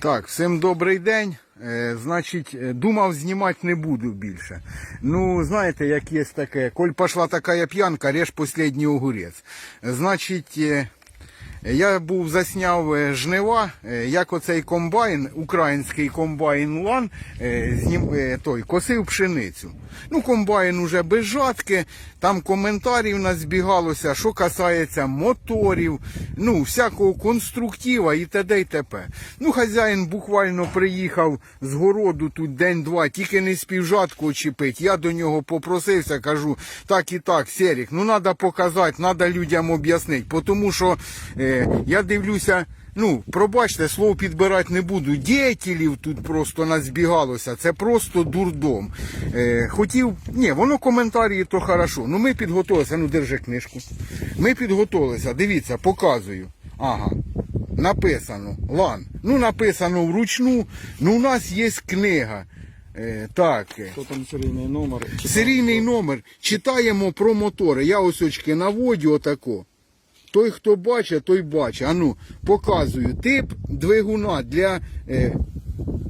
Так, всім добрий день. Е, значить, е, думав, знімати не буду більше. Ну, знаєте, як є таке, коль пішла така п'янка, режь последній огурець. Значить, е, я був засняв жнива, як оцей комбайн, український комбайн Лан, той, косив пшеницю. Ну, комбайн уже без жатки, там коментарів назбігалося, що касається моторів, ну, всякого конструктива і т.д. і т.п. Ну, хазяїн буквально приїхав з городу тут день-два, тільки не спів жатку очіпить. Я до нього попросився, кажу, так і так, Серік, ну треба показати, треба людям об'яснити, тому що е, я дивлюся. Ну, пробачте, слово підбирати не буду. Діятелів тут просто назбігалося. Це просто дурдом. Е, хотів. Ні, воно коментарі то хорошо. Ну ми підготувалися. Ну, держи книжку. Ми підготувалися. Дивіться, показую. Ага. Написано. Лан. Ну, написано вручну. Ну, у нас є книга. Е, так. Що там серійний номер? Чи Серійний номер. Читаємо про мотори. Я ось очки наводю отако. Той, хто бачить, той бачить. Ану, показую. Тип двигуна для е,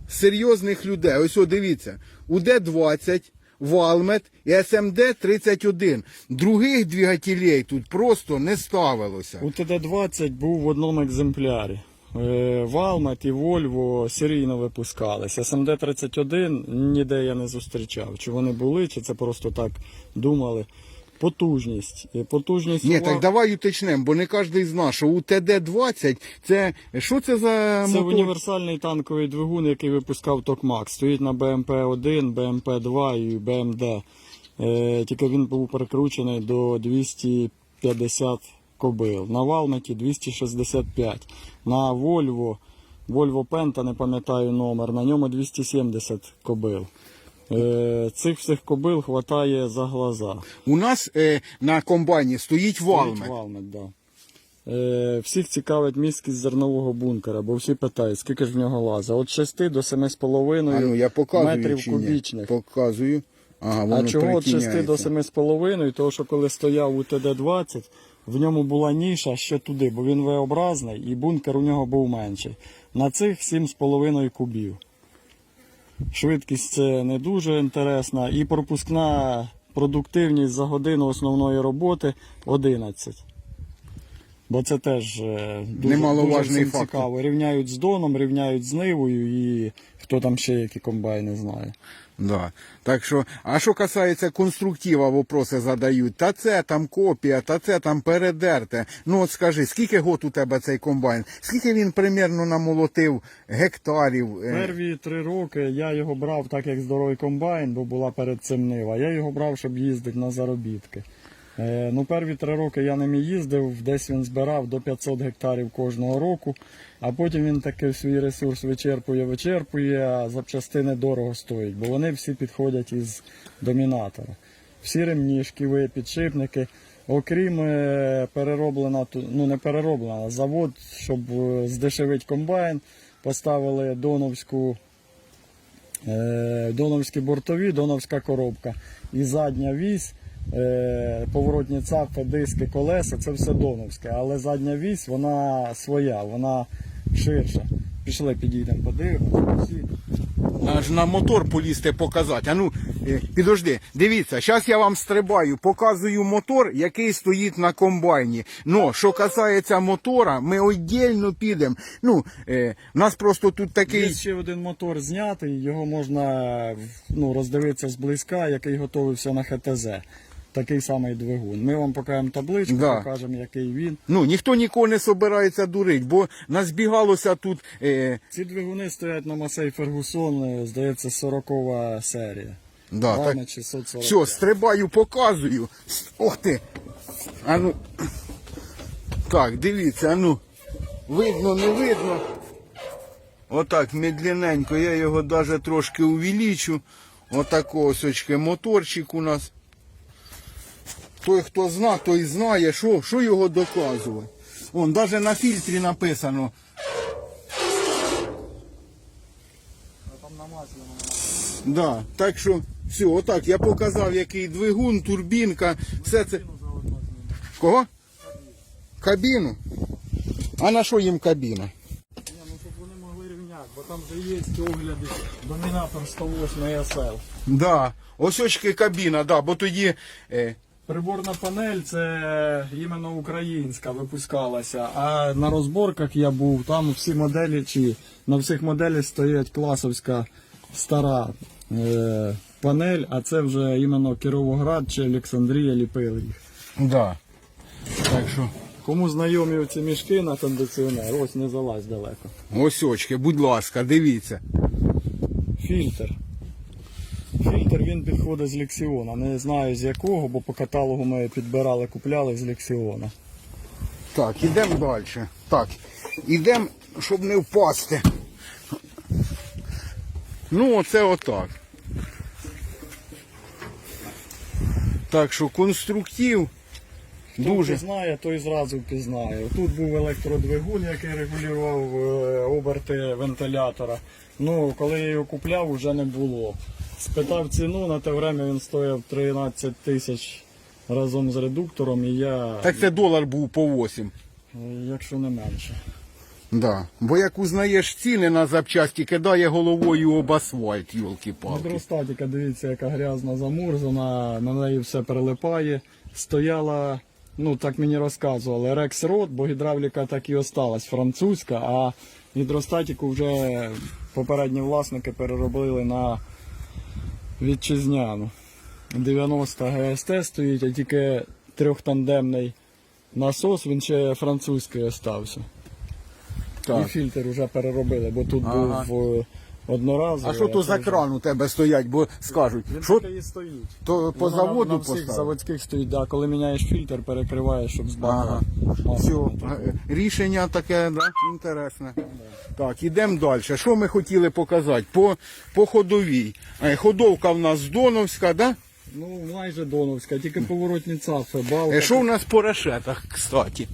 серйозних людей. Ось о, дивіться. УД-20, Валмет і СМД-31. Других двигателей тут просто не ставилося. У ТД-20 був в одному екземплярі. Е, Валмет і Вольво серійно випускались. СМД-31 ніде я не зустрічав. Чи вони були, чи це просто так думали. Потужність. Е, Потужність Ні, так давай уточнемо, бо не кожен знає, що у ТД-20 це що це за Це мотор? універсальний танковий двигун, який випускав Токмак. Стоїть на БМП-1, БМП-2 і БМД. Е, тільки він був перекручений до 250 кобил. На Валметі 265. На Вольво, Volvo Penta, не пам'ятаю номер, на ньому 270 кобил. Е, цих всіх кобил хватає за глаза. У нас е, на комбайні стоїть Валмет. Стоїть Валмет, да. Е, всіх цікавить місткість зернового бункера, бо всі питають, скільки ж в нього лаза. От 6 до 7,5 ну, я показую метрів чи ні? кубічних. Показую. Ага, А чого от 6 до 7,5? Тому що коли стояв у ТД-20, в ньому була ніша ще туди, бо він V-образний і бункер у нього був менший. На цих 7,5 кубів. Швидкість це не дуже інтересна. І пропускна продуктивність за годину основної роботи 11. Бо це теж е, дуже, дуже цікаво. Рівняють з доном, рівняють з нивою і хто там ще які комбайни знає. Да. Так що, а що касається конструктива, вопроси задають. Та це там копія, та це там передерте. Ну от скажи, скільки год у тебе цей комбайн? Скільки він примерно намолотив гектарів? Е, Перві три роки я його брав так, як здоровий комбайн, бо була перед цим нива. Я його брав, щоб їздити на заробітки. Е, ну, перві три роки я ним їздив, десь він збирав до 500 гектарів кожного року, а потім він таки свій ресурс вичерпує, вичерпує, а запчастини дорого стоять, бо вони всі підходять із домінатора. Всі ремні, шківи, підшипники. Окрім е, перероблена, ну не перероблена, завод, щоб е, здешевити комбайн, поставили доновську Доновські бортові, доновська коробка і задня вісь, поворотні цапи, диски, колеса це все доновське, але задня вісь вона своя, вона ширша. Пішли, підійдемо, подивимося. Аж на мотор полізти показати. А ну, е, підожди, дивіться, зараз я вам стрибаю, показую мотор, який стоїть на комбайні. Ну, що касається мотора, ми віддільно підемо. Ну, е, у нас просто тут такий. Є ще один мотор знятий, його можна ну, роздивитися зблизька, який готовився на ХТЗ. Такий самий двигун. Ми вам покажемо табличку, Да. покажемо, який він. Ну, ніхто нікого не собирається дурить, бо назбігалося тут. Е, Ці двигуни стоять на Масей Фергусон, е, здається, 40 серія. да, так, Вами 640. все, стрибаю, показую. Ох ти. А ну. Так, дивіться, а ну. Видно, не видно. Отак, медленненько, я його навіть трошки увеличу. Отако ось очки моторчик у нас. Той, хто зна, той знає, що, що його доказувати. Вон, навіть на фільтрі написано. Там на маслі Да, так що, все, отак, я показав, який двигун, турбінка, все це. Кого? Кабіну. А на що їм кабіна? Ну щоб вони могли рівняти. бо там вже є огляди домінатор 108 SL. Да. Ось очки кабіна, да, бо тоді. Е, Приборна панель це іменно українська випускалася. А на розборках я був, там всі моделі, чи на всіх моделях стоять класовська стара е, панель, а це вже іменно Кіровоград чи Олександрія ліпили їх. да. Так що. Кому знайомі ці мішки на кондиціонер, ось не залазь далеко. Ось очки, будь ласка, дивіться. Фільтр. Він підходить з Лексіона. Не знаю з якого, бо по каталогу ми підбирали, купляли з Лексіона. Так, ідемо далі. Так, ідемо, щоб не впасти. Ну, оце отак. Так що конструктив Хто дуже. впізнає, той зразу впізнає. Тут був електродвигун, який регулював е, оберти вентилятора. Ну, коли я його купляв, вже не було. Спитав ціну, на те время він стояв 13 тисяч разом з редуктором, і я, Так це долар був по 8. е, якщо не менше. Да. Бо як узнаєш ціни на запчасті, кидає головою об асфальт, йолки-палки. Гідростатика, дивіться, яка грязна замурзана, на неї все перелипає. Стояла, ну так мені розказували, Рекс Рот, бо гідравліка так і осталась французька, а гідростатику вже попередні власники переробили на вітчизняну. 90 ГСТ стоїть, а тільки трьохтандемний насос, він ще французький остався. І фільтр вже переробили, бо тут Ага. був е. А що то за кран у тебе стоять, бо скажуть, він що такий і стоїть. то по Воно заводу на всіх поставили? заводських стоїть, да. коли міняєш фільтр, перекриваєш, щоб з Ага. Все, рішення таке, да? інтересне. Так, ідемо далі. Що ми хотіли показати? По, по ходовій. Е, Ходовка в нас доновська, да? Ну, майже доновська, тільки поворотні цафи, балка. Е, Що в нас по решетах, кстати?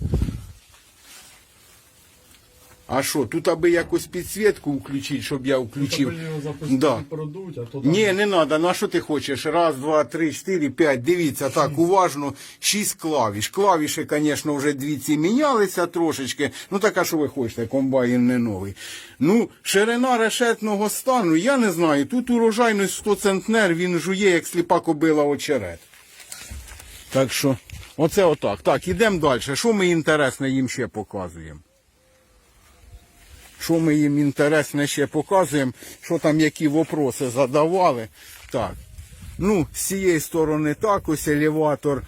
А що, тут аби якось підсвітку включити, щоб я включив. Його запустити Да. продуть, а то там Ні, не треба. На що ти хочеш? Раз, два, три, чотири, п'ять. Дивіться, так, уважно. Шість клавіш. Клавіші, звісно, вже дві ці мінялися трошечки. Ну так, а що ви хочете, комбайн не новий. Ну, ширина решетного стану, я не знаю. Тут урожайність 100 центнер, він жує, як сліпа кобила очерет. Так що, оце отак. Так, ідемо далі. Що ми інтересне їм ще показуємо? Що ми їм інтересне ще показуємо, що там які вопроси задавали. Так. Ну, з цієї сторони так, ось елеватор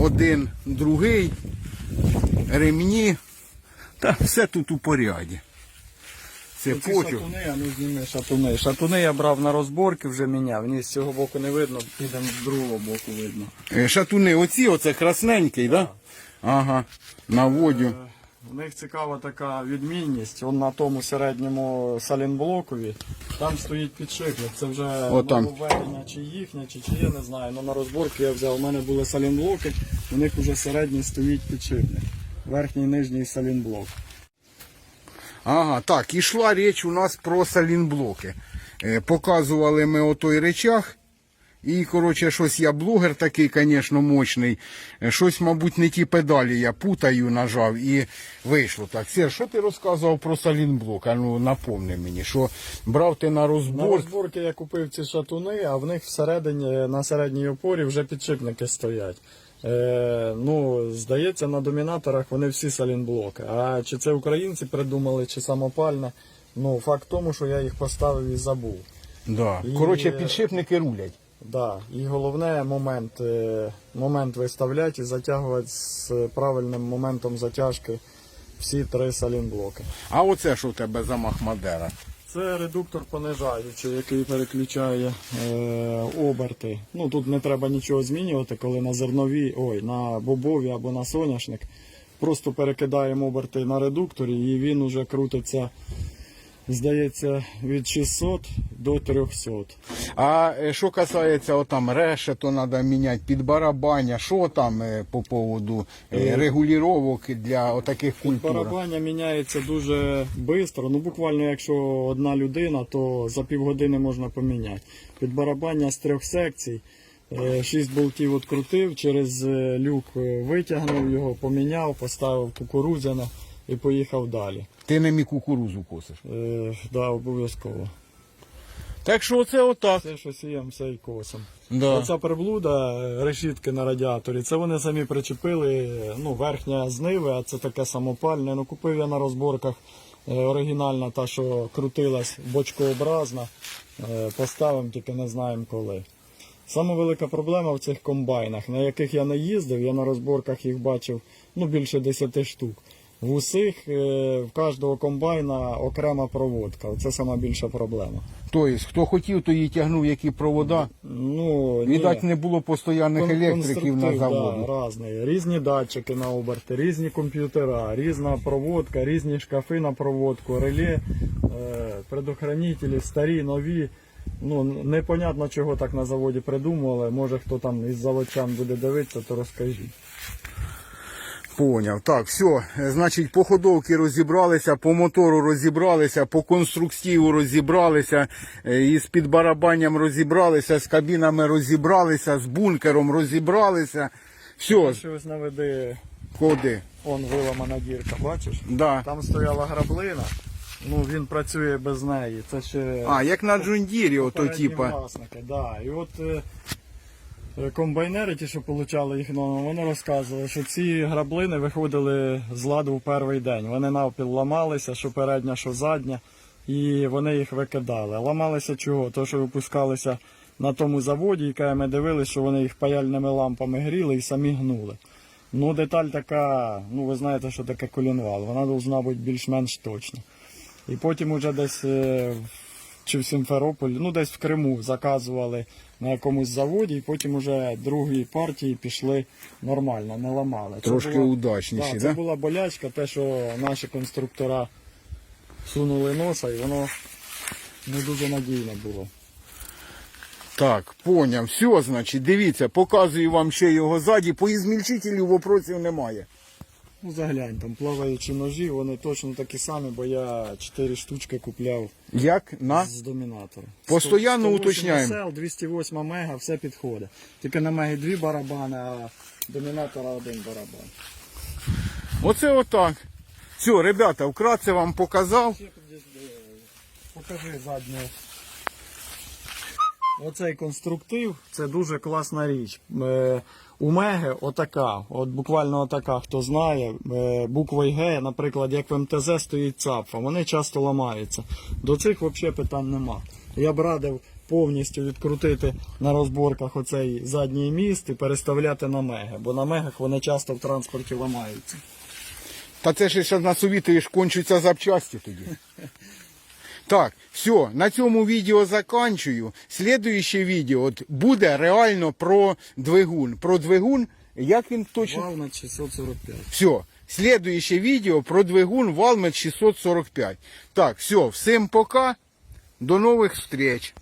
один, другий, ремні. Та все тут у поряді. Це Ці потяг. шатуни, а ну зніми шатуни. Шатуни я брав на розборки, вже міняв. Ні, з цього боку не видно, підемо з другого боку видно. Е, Шатуни оці, оце красненький, так? Да? Ага. Наводю. У них цікава така відмінність. Он на тому середньому салінблокові. Там стоїть підшипник. Це вже Отам. нововведення чи їхнє, чи чи я не знаю. Ну на розборки я взяв. У мене були салінблоки, у них вже середній стоїть підшипник. Верхній і нижній салінблок. Ага, так, ішла річ у нас про салінблоки. Е, показували ми отой речах. І, коротше, щось я блогер такий, звісно, мощний. Е, Щось, мабуть, не ті педалі я путаю, нажав і вийшло так. Сер, що ти розказував про салінблок? А ну напомни мені, що брав ти на На розбор. розборки я купив ці шатуни, а в них всередині на середній опорі вже підшипники стоять. Е, ну, здається, на домінаторах вони всі салінблоки. А чи це українці придумали, чи самопальне? Ну, факт тому, що я їх поставив і забув. Да. І- Коротше, підшипники рулять. Да. І головне момент, е, момент виставляти і затягувати з правильним моментом затяжки всі три салінблоки. А оце що в тебе за Махмадера? Це редуктор понижаючий, який переключає е, оберти. Ну тут не треба нічого змінювати, коли на зернові, ой, на бобові або на соняшник. Просто перекидаємо оберти на редукторі і він уже крутиться, здається, від 600 до 300. А е, що касається отам решето, треба міняти під барабання, що там е, по поводу е, регулювання для отаких культур? Барабання міняється дуже швидко. Ну буквально, якщо одна людина, то за півгодини можна поміняти. Під барабання з трьох секцій. е, Шість болтів відкрутив, через е, люк е, витягнув його, поміняв, поставив кукурудзяне. і поїхав далі. Ти не мій кукурузу косиш. Е, да, обов'язково. Так що оце отак. Це що сіям, все і косом. Да. Оця приблуда, е, решітки на радіаторі, це вони самі причепили, ну, верхня з ниви, а це таке самопальне. Ну, купив я на розборках е, оригінальна, та, що крутилась бочкообразна. Е, Поставимо, тільки не знаємо коли. Саме велика проблема в цих комбайнах, на яких я не їздив, я на розборках їх бачив ну, більше 10 штук. В усіх, е, в кожного комбайна окрема проводка. Це сама більша проблема. Тобто, хто хотів, то її тягнув, які провода. Ну, ні. Не було постоянних електриків на заводі. Да, різні. різні датчики на оберти, різні комп'ютера, різна проводка, різні шкафи на проводку, реле, е, предохранителі, старі, нові. Ну, непонятно, чого так на заводі придумували. Може хто там із заводчан буде дивитися, то розкажіть. Поняв. Так, все. Значить, по ходовці розібралися, по мотору розібралися, по конструктиву розібралися, е, із під барабанням розібралися, з кабінами розібралися, з бункером розібралися. Все, Що ось наведи, ходи. он виламана дірка, бачиш? Да. Там стояла граблина, ну він працює без неї. Це ще А, як на Джундірі, ото типа. власники, да. І от е, комбайнери, ті, що получали їх номер, вони розказували, що ці граблини виходили з ладу в перший день. Вони навпіл ламалися, що передня, що задня, і вони їх викидали. Ламалися чого? То, що випускалися на тому заводі, і ми дивилися, що вони їх паяльними лампами гріли і самі гнули. Ну, деталь така, ну ви знаєте, що таке колінвал, вона повинна бути більш-менш точна. І потім уже десь е, чи в Сімферополі, ну десь в Криму заказували на якомусь заводі, і потім уже другі партії пішли нормально, не ламали. Це Трошки була- удачніші, да, да? Це була болячка, те, що наші конструктора сунули носа, і воно не дуже надійне було. Так, поняв. Все, значить, дивіться, показую вам ще його ззаді. По ізмільчителю вопросів немає. Ну заглянь, там плаваючі ножі, вони точно такі самі, бо я 4 штучки купляв Як на з домінатора. Постоянно 108 уточняємо. SL, 208 мега, все підходить. Тільки на мегі дві барабани, а домінатора один барабан. Оце отак. Все, ребята, вкратце вам показав. Ще тут десь, е, Покажи задню. Оцей конструктив це дуже класна річ. Е, У Меги отака, от буквально отака, хто знає, е, буквою Г, наприклад, як в МТЗ стоїть цапфа, вони часто ламаються. До цих взагалі питань нема. Я б радив повністю відкрутити на розборках оцей задній міст і переставляти на меги, бо на мегах вони часто в транспорті ламаються. Та це ж ще насовітуєш, кончуться запчасті тоді. Так, все, на цьому відео заканчую. Слідуюче відео от, буде реально про двигун. Про двигун, як він точно. Валмет 645. Все. Слідуюче відео про двигун Валмет 645. Так, все, всім пока. До нових встреч.